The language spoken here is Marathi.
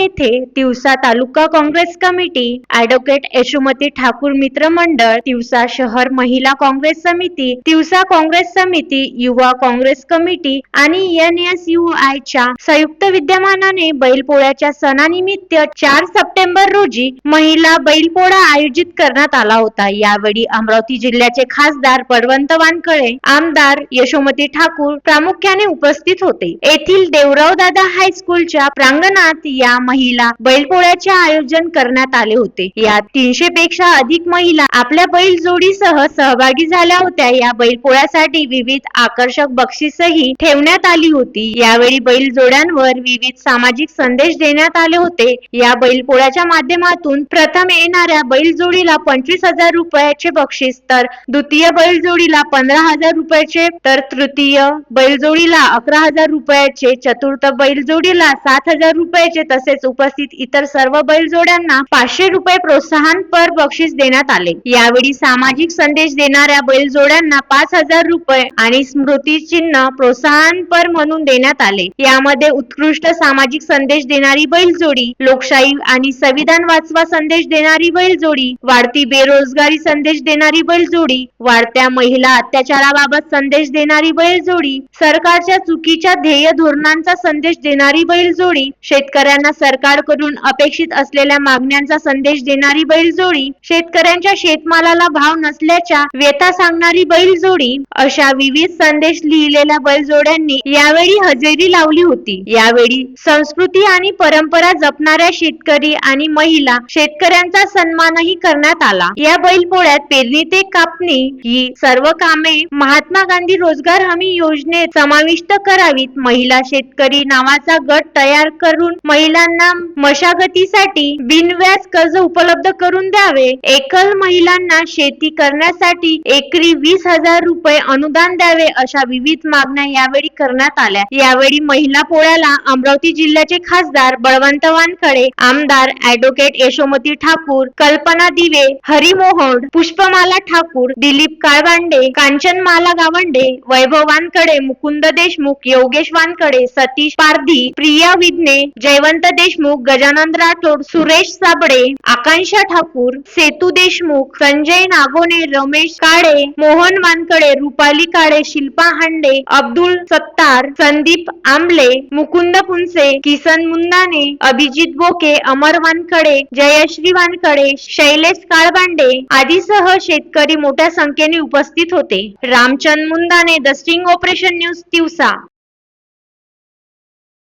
येथे तिवसा तालुका काँग्रेस कमिटी ऍडव्होकेट यशोमती ठाकूर मित्र मंडळ तिवसा शहर महिला काँग्रेस समिती तिवसा काँग्रेस समिती युवा काँग्रेस कमिटी आणि एन एस यू आय च्या संयुक्त विद्यमानाने बैलपोळ्याच्या सणानिमित्त चार सप्टेंबर रोजी महिला बैलपोळा आयोजित करण्यात आला होता. यावेळी अमरावती जिल्ह्याचे खासदार बळवंत वानखळे आमदार यशोमती ठाकूर प्रामुख्याने उपस्थित होते. येथील देवराव दादा हायस्कूलच्या प्रांगणात या महिला बैलपोळ्याचे आयोजन करण्यात आले होते. यात तीनशे पेक्षा अधिक महिला आपल्या बैल जोडीसह सहभागी झाल्या होत्या. या बैलपोळ्यासाठी विविध आकर्षक बक्षीसही ठेवण्यात आली होती. यावेळी बैल जोड्यांवर विविध सामाजिक संदेश देण्यात आले होते. या बैलपोळ्याच्या माध्यमातून प्रथम येणाऱ्या बैल जोडीला पंचवीस हजार रुपयाचे बक्षीस तर द्वितीय बैल जोडीला पंधरा हजार रुपयाचे तर तृतीय बैल जोडीला अकरा हजार रुपयाचे चतुर्थ बैल जोडीला सात हजार रुपयाचे तसेच तसेच उपस्थित इतर सर्व बैलजोड्यांना पाचशे रुपये प्रोत्साहन पर बक्षीस देण्यात आले. यावेळी सामाजिक संदेश देणाऱ्या बैलजोड्यांना पाच हजार रुपये आणि स्मृती चिन्ह प्रोत्साहन पर म्हणून देण्यात आले. यामध्ये उत्कृष्ट सामाजिक संदेश देणारी बैलजोडी लोकशाही आणि संविधान वाचवा संदेश देणारी बैलजोडी वाढती बेरोजगारी संदेश देणारी बैलजोडी वाढत्या महिला अत्याचाराबाबत संदेश देणारी बैलजोडी सरकारच्या चुकीच्या ध्येय धोरणांचा संदेश देणारी बैलजोडी शेतकऱ्यांना सरकारकडून अपेक्षित असलेल्या मागण्यांचा संदेश देणारी बैलजोडी शेतकऱ्यांच्या शेतमालाला भाव नसल्याच्या व्यथा सांगणारी बैलजोडी अशा विविध संदेश लिहिलेल्या बैलजोड्यांनी यावेळी हजेरी लावली होती. यावेळी संस्कृती आणि परंपरा जपणाऱ्या शेतकरी आणि महिला शेतकऱ्यांचा सन्मानही करण्यात आला. या बैलपोळ्यात पेरणी ते कापणी ही सर्व कामे महात्मा गांधी रोजगार हमी योजनेत समाविष्ट करावीत. महिला शेतकरी नावाचा गट तयार करून महिलांना मशागतीसाठी बिनव्याज कर्ज उपलब्ध करून द्यावे. एकल महिलांना शेती करण्यासाठी एकरी वीस हजार रुपये अनुदान द्यावे अशा विविध मागण्या यावेळी करण्यात आल्या. यावेळी महिला पोळ्याला अमरावती जिल्ह्याचे खासदार बळवंत वानखडे आमदार ऍडव्होकेट यशोमती ठाकूर कल्पना दिवे हरिमोहन पुष्पमाला ठाकूर दिलीप काळबांडे कांचनमाला गावंडे वैभव वानकडे मुकुंद देशमुख योगेश वानकडे सतीश पारधी प्रिया विज्ञे जयवंत देश देशमुख गजानन राठोड सुरेश साबळे आकांक्षा ठाकूर सेतू देशमुख संजय नागोने रमेश काळे मोहन वानकडे रुपाली काळे शिल्पा हांडे अब्दुल सत्तार संदीप आंबले मुकुंद पुंसे किसन मुंदाने अभिजित बोके अमर वानकडे जयश्री वानकडे शैलेश काळबांडे आदीसह शेतकरी मोठ्या संख्येने उपस्थित होते. Ramchand Mundane the sting operation news दिवसा